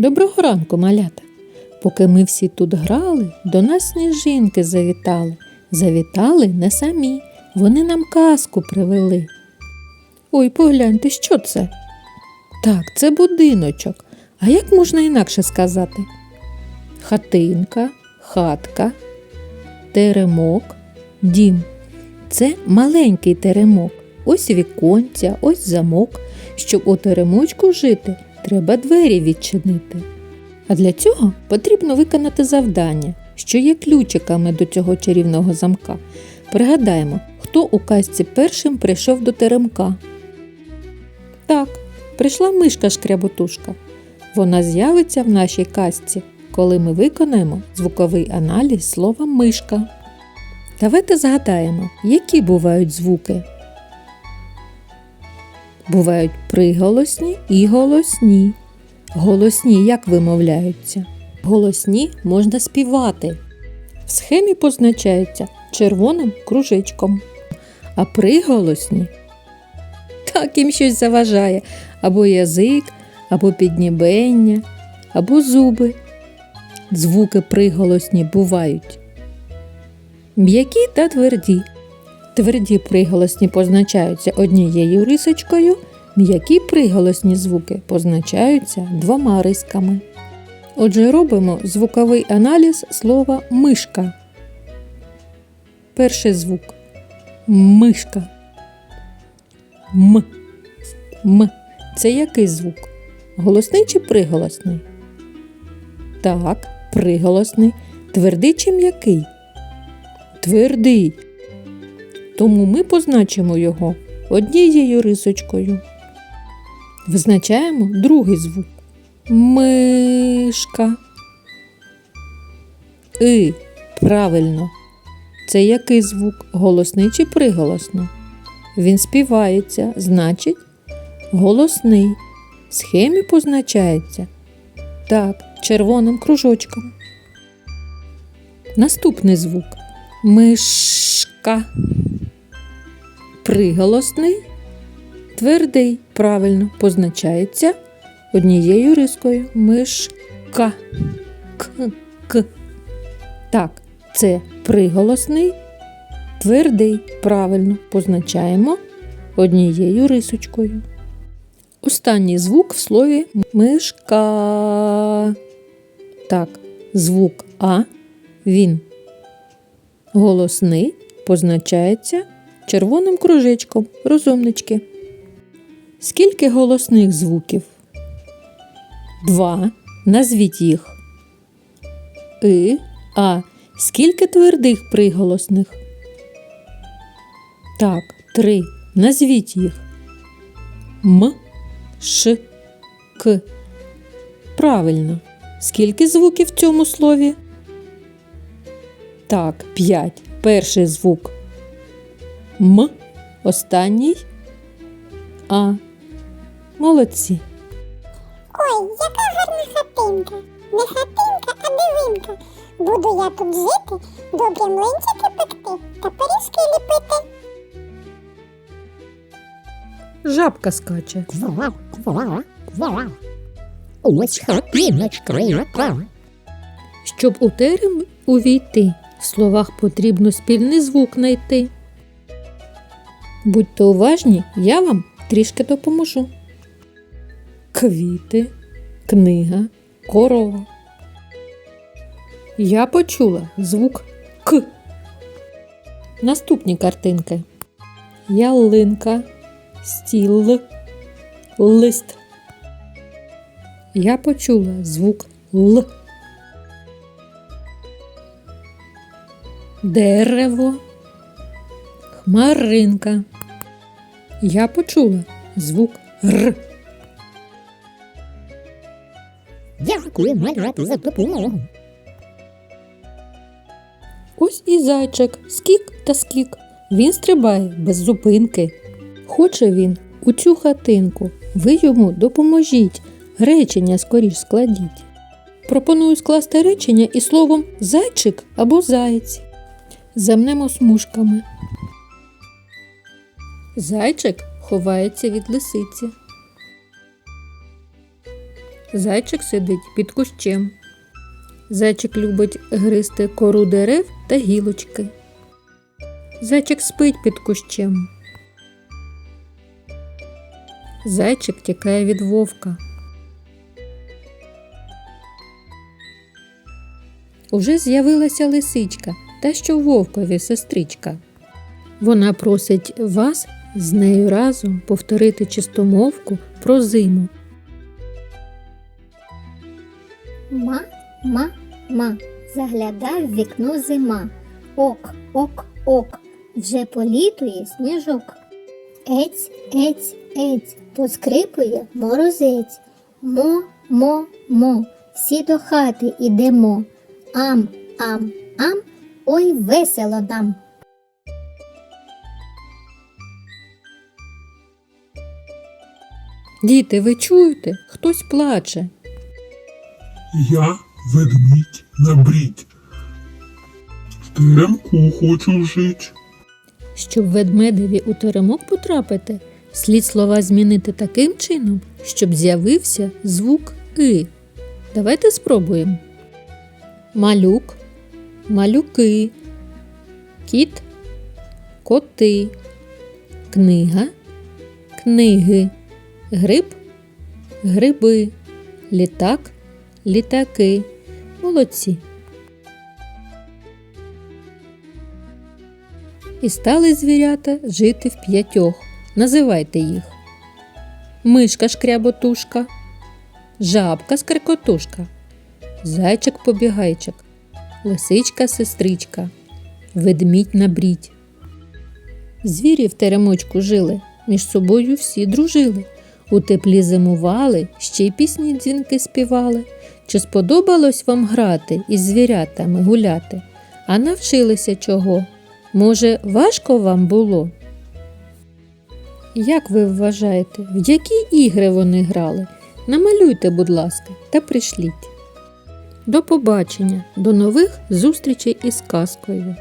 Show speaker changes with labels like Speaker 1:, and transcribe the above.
Speaker 1: Доброго ранку, малята. Поки ми всі тут грали, до нас сніжинки завітали. Завітали не самі. Вони нам казку привели. Ой, погляньте, що це? Так, це будиночок. А як можна інакше сказати? Хатинка, хатка, теремок, дім. Це маленький теремок. Ось віконця, ось замок. Щоб у теремочку жити, треба двері відчинити. А для цього потрібно виконати завдання, що є ключиками до цього чарівного замка. Пригадаємо, хто у казці першим прийшов до теремка. Так, прийшла мишка шкряботушка. Вона з'явиться в нашій казці, коли ми виконаємо звуковий аналіз слова мишка. Давайте згадаємо, які бувають звуки. Бувають приголосні і голосні. Голосні як вимовляються? Голосні можна співати. В схемі позначаються червоним кружечком. А приголосні так їм щось заважає або язик, або піднібення, або зуби. Звуки приголосні бувають м'які та тверді. Тверді приголосні позначаються однією рисочкою, м'які приголосні звуки позначаються двома рисками. Отже, робимо звуковий аналіз слова мишка. Перший звук мишка. М. М. Це який звук? Голосний чи приголосний? Так, приголосний. Твердий чи м'який? Твердий. Тому ми позначимо його однією рисочкою. Визначаємо другий звук. Мишка. И. Правильно. Це який звук? Голосний чи приголосний? Він співається, значить, голосний. В схемі позначається. Так, червоним кружочком. Наступний звук. Мишка. Приголосний. Твердий. Правильно позначається однією рискою. Мишка. К. К. Так, це приголосний. Твердий. Правильно позначаємо однією рисочкою. Останній звук в слові мишка. Так, звук А. Він голосний позначається червоним кружечком. Розумнички. Скільки голосних звуків? Два. Назвіть їх. И, А. Скільки твердих приголосних? Так, три. Назвіть їх. М, Ш, К. Правильно. Скільки звуків в цьому слові? Так, п'ять. Перший звук М. Останній А. Молодці.
Speaker 2: Ой, яка гарна хатинка. Не хатинка, а дивинка. Буду я тут жити, добрі млинчики пекти та пиріжки ліпити.
Speaker 1: Жабка скаче.
Speaker 3: Ось хатиночка яка.
Speaker 1: Щоб у терем увійти, в словах потрібно спільний звук знайти. Будьте уважні, я вам трішки допоможу. Квіти, книга, корова. Я почула звук К. Наступні картинки. Ялинка, стіл, лист. Я почула звук Л. Дерево, хмаринка. Я почула звук Р.
Speaker 3: Дякую, малята, за допомогу.
Speaker 1: Ось і зайчик, скік та скік. Він стрибає без зупинки. Хоче він у цю хатинку. Ви йому допоможіть. Речення скоріш складіть. Пропоную скласти речення із словом зайчик або заєць. Замнемо смужками. Зайчик ховається від лисиці. Зайчик сидить під кущем. Зайчик любить гризти кору дерев та гілочки. Зайчик спить під кущем. Зайчик тікає від вовка. Уже з'явилася лисичка, та що вовкові сестричка. Вона просить вас з нею разом повторити чистомовку про зиму.
Speaker 4: Ма, ма, ма, заглядав в вікно зима. Ок, ок, ок, вже політує сніжок. Ець, ець, ець, поскрипує морозець. Мо, мо, мо, всі до хати ідемо. Ам, ам, ам, ой, весело нам.
Speaker 1: Діти, ви чуєте? Хтось плаче.
Speaker 5: Я ведмідь на брідь. В теремку хочу жить.
Speaker 1: Щоб ведмедеві у теремок потрапити, слід слова змінити таким чином, щоб з'явився звук И. Давайте спробуємо. Малюк, малюки, кіт, коти, книга, книги, гриб, гриби, літак, літаки. Молодці. І стали звірята жити в п'ятьох. Називайте їх. Мишка шкряботушка, жабка скрикотушка, зайчик побігайчик, лисичка сестричка, ведмідь на брідь. Звірі в теремочку жили, між собою всі дружили. У теплі зимували, ще й пісні дзвінки співали. Чи сподобалось вам грати із звірятами гуляти? А навчилися чого? Може, важко вам було? Як ви вважаєте, в які ігри вони грали? Намалюйте, будь ласка, та пришліть. До побачення, до нових зустрічей із казкою.